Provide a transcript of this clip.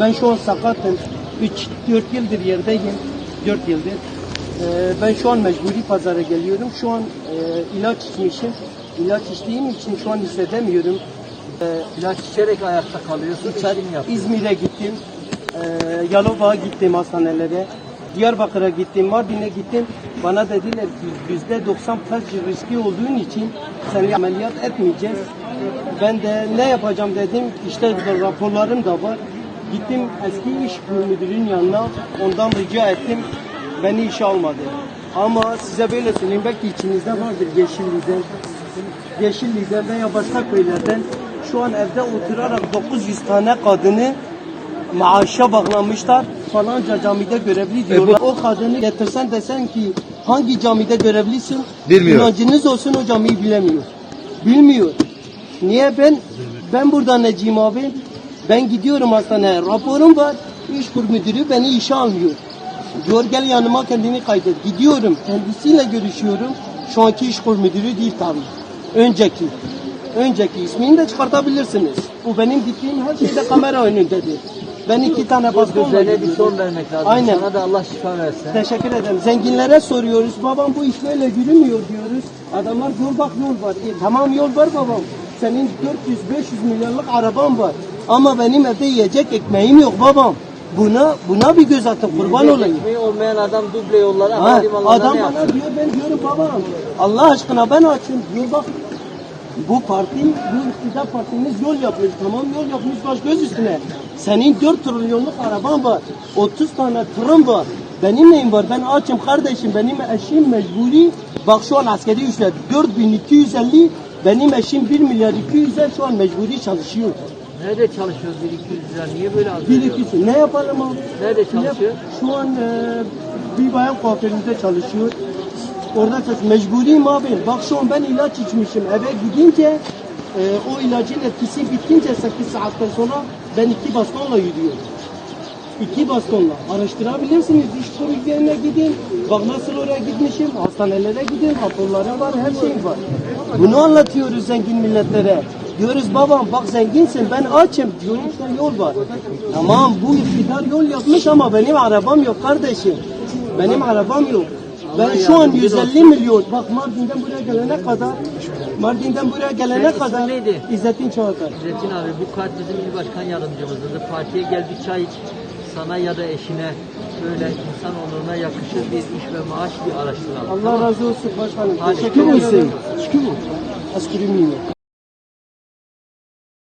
Ben şu an sakatım. 3-4 yıldır yerdeyim. 4 yıldır. Ee, ben şu an mecburi pazara geliyorum. Şu an e, ilaç içmişim. İlaç içtiğim için şu an hissedemiyorum. Ee, İlaç içerek ayakta kalıyorsun. İzmir'e gittim. Ee, Yalova'ya gittim hastanelere. Diyarbakır'a gittim, Mardin'e gittim. Bana dediler ki yüzde 90 felç riski olduğun için seni ameliyat etmeyeceğiz. Ben de ne yapacağım dedim. İşte raporlarım da var. Gittim eski iş müdürünün yanına. Ondan rica ettim. Beni işe almadı. Ama size böyle söyleyeyim. Belki içinizde vardır Yeşilli'den. Yeşilli'den veya başka köylerden şu an evde oturarak 900 tane kadını maaşa bağlamışlar. Falanca camide görevli diyorlar. O kadını getirsen desen ki hangi camide görevlisin? Bilmiyor. İnancınız olsun o camiyi bilemiyor. Bilmiyor. Niye ben ben burada Necim abi ben gidiyorum hastaneye raporum var. İş kur müdürü beni işe almıyor. Diyor gel yanıma kendini kaydet. Gidiyorum kendisiyle görüşüyorum. Şu anki iş kur müdürü değil tabii. Önceki. Önceki ismini de çıkartabilirsiniz. Bu benim gittiğim her şeyde kamera önündedir. Ben iki tane bastonla düzene bir son vermek lazım. Aynen. Sana da Allah şifa versin. Teşekkür ederim. Zenginlere soruyoruz. Babam bu iş böyle yürümüyor diyoruz. Adamlar yol bak yol var. E, tamam yol var babam. Senin 400-500 milyonluk araban var. Ama benim evde yiyecek ekmeğim yok babam. Buna buna bir göz atın kurban olayım. ekmeği olmayan adam duble yollara Ha, adam bana yapsın? diyor ben diyorum babam. Allah aşkına ben açım. Diyor bak bu parti, bu iktidar partimiz yol yapmış. Tamam yol yapmış baş göz üstüne. Senin 4 trilyonluk araban var. 30 tane tırın var. Benim neyim var? Ben açım kardeşim. Benim eşim mecburi. Bak şu an askeri ücret 4250. Benim eşim 1 milyar 200'e şu an mecburi çalışıyor. Nerede çalışıyoruz 1200 lira? Niye böyle az Bir veriyoruz? ikisi. Ne yapalım abi? Nerede çalışıyor? Şu an e, bir bayan kuaföründe çalışıyor. Orada çalışıyor. Mecburiyim abi. Bak şu an ben ilaç içmişim. Eve gidince e, o ilacın etkisi bitince 8 saatten sonra ben iki bastonla yürüyorum. İki bastonla. Araştırabilirsiniz. İş kuyruklarına gidin. Bak nasıl oraya gitmişim. Hastanelere gidin. Raporları var. Her şey var. Bunu anlatıyoruz zengin milletlere. Diyoruz babam bak zenginsin ben açım. İşte yol var. Tamam bu iktidar yol yapmış ama benim arabam yok kardeşim. Benim arabam yok. Ben şu an 150 milyon. Bak Mardin'den buraya gelene kadar Mardin'den buraya gelene kadar neydi? İzzettin Çağatay. İzzettin abi bu kart bizim il başkan yardımcımızdı. Partiye gel bir çay iç. Sana ya da eşine böyle insan onuruna yakışır bir iş ve maaş bir araştıralım. Allah razı olsun başkanım. Teşekkür ederim. Askeri miyim?